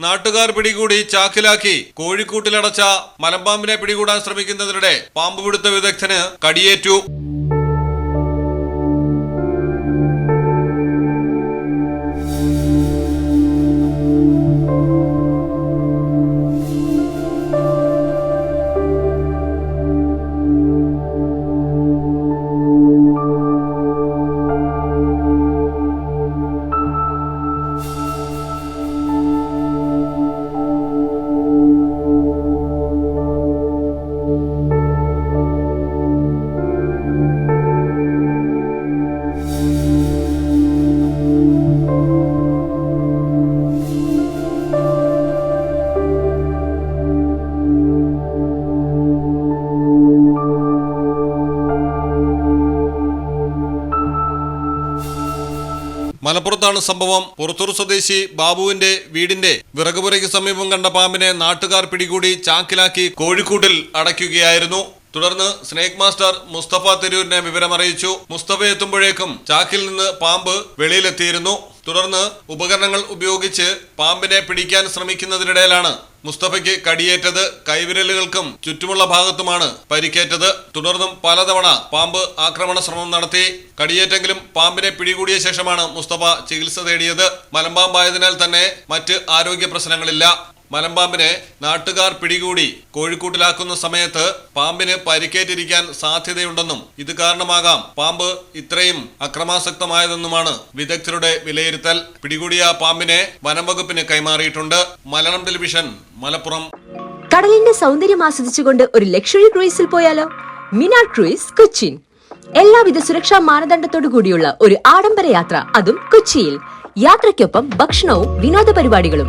നാട്ടുകാർ പിടികൂടി ചാക്കിലാക്കി കോഴിക്കൂട്ടിലടച്ച മലമ്പാമ്പിനെ പിടികൂടാൻ ശ്രമിക്കുന്നതിനിടെ പാമ്പ് പിടുത്ത വിദഗ്ധന് കടിയേറ്റു. മലപ്പുറത്താണ് സംഭവം. പുറത്തൂർ സ്വദേശി ബാബുവിന്റെ വീടിന്റെ വിറകുപുരയ്ക്ക് സമീപം കണ്ട പാമ്പിനെ നാട്ടുകാർ പിടികൂടി ചാക്കിലാക്കി കോഴിക്കൂട്ടിൽ അടയ്ക്കുകയായിരുന്നു. തുടർന്ന് സ്നേക് മാസ്റ്റർ മുസ്തഫ തിരൂരിനെ വിവരമറിയിച്ചു. മുസ്തഫ എത്തുമ്പോഴേക്കും ചാക്കിൽ നിന്ന് പാമ്പ് വെളിയിലെത്തിയിരുന്നു. തുടർന്ന് ഉപകരണങ്ങൾ ഉപയോഗിച്ച് പാമ്പിനെ പിടിക്കാൻ ശ്രമിക്കുന്നതിനിടയിലാണ് മുസ്തഫയ്ക്ക് കടിയേറ്റത് കൈവിരലുകൾക്കും ചുറ്റുമുള്ള ഭാഗത്തുമാണ് പരിക്കേറ്റത്. തുടർന്നും പലതവണ പാമ്പ് ആക്രമണ ശ്രമം നടത്തി കടിയേറ്റെങ്കിലും പാമ്പിനെ പിടികൂടിയ ശേഷമാണ് മുസ്തഫ ചികിത്സ തേടിയത്. മലമ്പാമ്പായതിനാൽ തന്നെ മറ്റ് ആരോഗ്യ പ്രശ്നങ്ങളില്ല. മലമ്പാമ്പിനെ നാട്ടുകാർ പിടികൂടി കോഴിക്കൂട്ടിലാക്കുന്ന സമയത്ത് പാമ്പിന് പരിക്കേറ്റിരിക്കാൻ സാധ്യതയുണ്ടെന്നും ഇത് കാരണമാകാം. പാമ്പ് ഇത്രയും അക്രമാസക്തമായതെന്നുമാണ് വിദഗ്ധരുടെ വിലയിരുത്തൽ. പിടികൂടിയ പാമ്പിനെ വനം വകുപ്പിന് കൈമാറിയിട്ടുണ്ട്. മലയാളം ടെലിവിഷൻ മലപ്പുറം. കടലിന്റെ സൗന്ദര്യം ആസ്വദിച്ചുകൊണ്ട് ഒരു ലക്ഷറി ക്രൂയിസിൽ പോയാലോ? മിനാർ ക്രൂയിസ് കൊച്ചിൻ എല്ലാവിധ സുരക്ഷാ മാനദണ്ഡത്തോടു കൂടിയുള്ള ഒരു ആഡംബര യാത്ര അതും കൊച്ചിയിൽ. യാത്രയ്ക്കൊപ്പം ഭക്ഷണവും വിനോദ പരിപാടികളും.